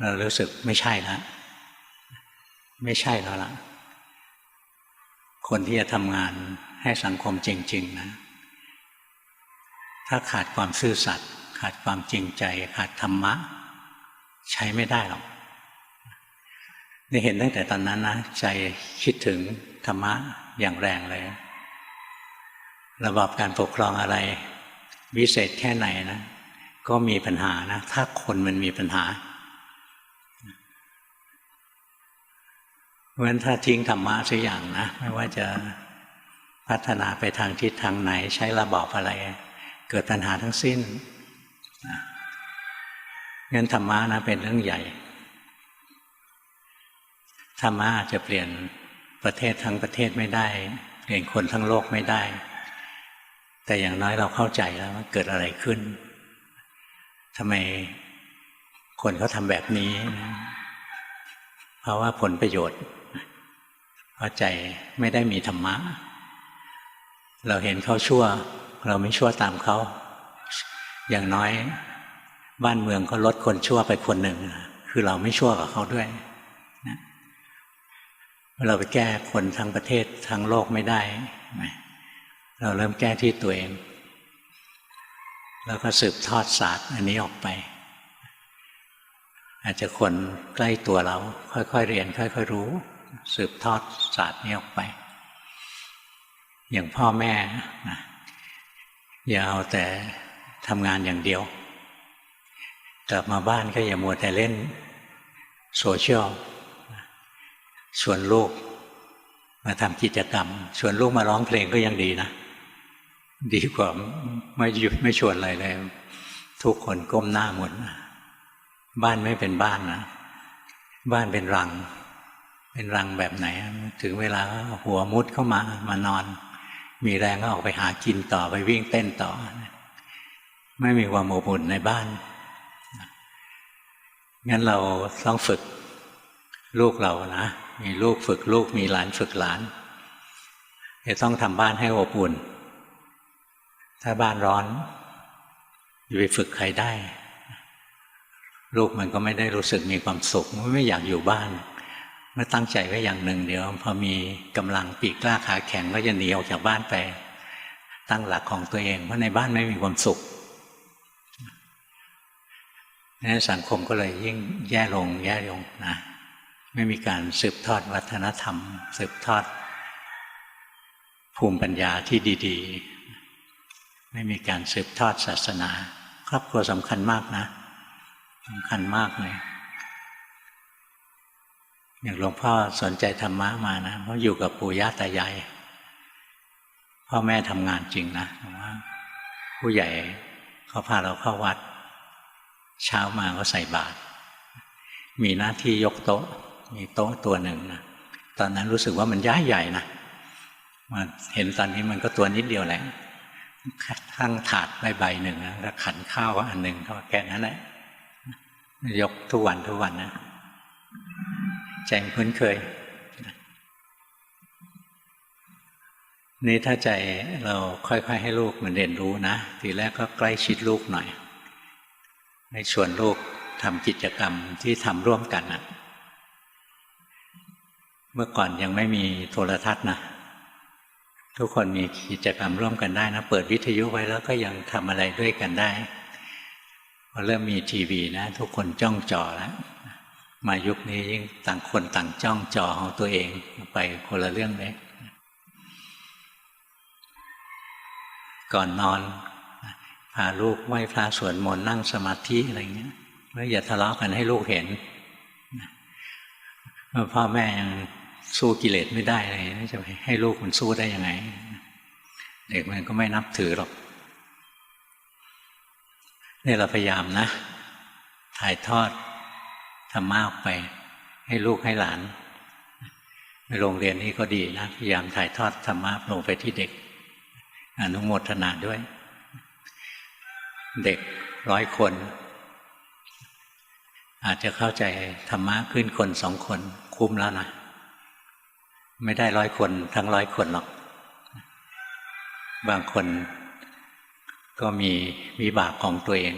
เรารู้สึกไม่ใช่แล้วไม่ใช่แล้วล่ะ คนที่จะทำงานให้สังคมจริง ๆ นะ ถ้าขาดความซื่อสัตย์ขาดความจริงใจ ขาดธรรมะ ใช้ไม่ได้หรอกนี่เห็นตั้งแต่ตอนนั้นนะใจคิดถึงธรรมะอย่างแรงเลย ระบอบการปกครองอะไร วิเศษแค่ไหนนะ ก็มีปัญหานะ ถ้าคนมันมีปัญหา เพราะฉะนั้นถ้าทิ้งธรรมะสักอย่างนะ ไม่ว่าจะพัฒนาไปทางทิศทางไหนใช้ระบอบอะไร เกิดปัญหาทั้งสิ้นงั้นธรรมะนะเป็นเรื่องใหญ่ธรรมะจะเปลี่ยนประเทศทั้งประเทศไม่ได้ เปลี่ยนคนทั้งโลกไม่ได้ แต่อย่างน้อยเราเข้าใจแล้วว่าเกิดอะไรขึ้นทำไมคนเขาทำแบบนี้นะเพราะว่าผลประโยชน์ เพราะใจไม่ได้มีธรรมะ เราเห็นเขาชั่ว เราไม่ชั่วตามเขา อย่างน้อยบ้านเมืองก็ลดคนชั่วไปคนหนึ่ง คือเราไม่ชั่วกับเขาด้วยเราไปแก้คนทั้งประเทศทั้งโลกไม่ได้ เราเริ่มแก้ที่ตัวเอง แล้วก็สืบทอดศาสตร์อันนี้ออกไป อาจจะคนใกล้ตัวเรา ค่อยๆเรียน ค่อย ๆ รู้ สืบทอดศาสตร์นี้ออกไป อย่างพ่อแม่นะอย่าเอาแต่ทำงานอย่างเดียว กลับมาบ้านก็อย่ามัวแต่เล่นโซเชียลชวนลูกมาทำกิจกรรมชวนลูกมาร้องเพลงก็ยังดีนะ ดีกว่าไม่หยุดไม่ชวนอะไรเลย ทุกคนก้มหน้าหมดบ้านไม่เป็นบ้านนะ บ้านเป็นรัง เป็นรังแบบไหน ถึงเวลาหัวมุดเข้ามามานอน มีแรงก็ออกไปหากินต่อไปวิ่งเต้นต่อ ไม่มีความอบอุ่นในบ้าน งั้นเราต้องฝึกลูกเรานะ มีลูกฝึกลูกมีหลานฝึกหลานจะต้องทำบ้านให้อบอุ่น ถ้าบ้านร้อนจะไปฝึกใครได้ ลูกมันก็ไม่ได้รู้สึกมีความสุข ไม่อยากอยู่บ้าน เมื่อตั้งใจไว้อย่างหนึ่งเดี๋ยว พอมีกำลังปีกกล้าขาแข็งก็จะหนีออกจากบ้านไป ตั้งหลักของตัวเอง เพราะในบ้านไม่มีความสุขนั้นสังคมก็เลยยิ่งแย่ลงแย่ลงนะไม่มีการสืบทอดวัฒนธรรม สืบทอด ภูมิปัญญาที่ดี ๆ ไม่มีการสืบทอดศาสนา ครอบครัวสำคัญมากนะสำคัญมากเลย อย่างหลวงพ่อสนใจธรรมะมานะเพราะอยู่กับปู่ย่าตายายพ่อแม่ทำงานจริงนะว่าผู้ใหญ่เขาพาเราเข้าวัด เช้ามาก็ใส่บาตรมีหน้าที่ยกโต๊ะ มีโต๊ะตัวหนึ่งนะตอนนั้นรู้สึกว่ามันย้ายใหญ่นะมาเห็นตอนนี้มันก็ตัวนิดเดียวแหละทั้งถาดใบใบหนึ่งแล้วขันข้าวอันหนึ่งก็แค่นั้นแหละยกทุกวันทุกวันนะ ใจคุ้นเคย นี่ถ้าใจเราค่อยๆ ให้ลูกมันเรียนรู้นะ ทีแรกก็ใกล้ชิดลูกหน่อย ให้ชวนลูกทำกิจกรรมที่ทำร่วมกันนะเมื่อก่อนยังไม่มีโทรทัศน์นะทุกคนมีกิจกรรมร่วมกันได้นะ เปิดวิทยุไว้แล้วก็ยังทำอะไรด้วยกันได้พอเริ่มมีทีวีนะ ทุกคนจ้องจอแล้ว มายุคนี้ยิ่งต่างคนต่างจ้องจอของตัวเองไปคนละเรื่องเลยก่อนนอนพาลูกไหว้พระสวดมนต์นั่งสมาธิอะไรเงี้ยแล้วอย่าทะเลาะกันให้ลูกเห็นพ่อแม่ยังสู้กิเลสไม่ได้เลยจะให้ลูกมันสู้ได้ยังไง เด็กมันก็ไม่นับถือหรอกนี่เราพยายามนะ ถ่ายทอด ธรรมะออกไป ให้ลูกให้หลานในโรงเรียนนี้ก็ดีนะพยายามถ่ายทอดธรรมะลงไปที่เด็ก อนุโมทนาด้วย เด็กร้อยคน อาจจะเข้าใจธรรมะขึ้นคนสองคนคุ้มแล้วนะไม่ได้ร้อยคน ทั้งร้อยคนหรอก บางคนก็มีวิบากของตัวเอง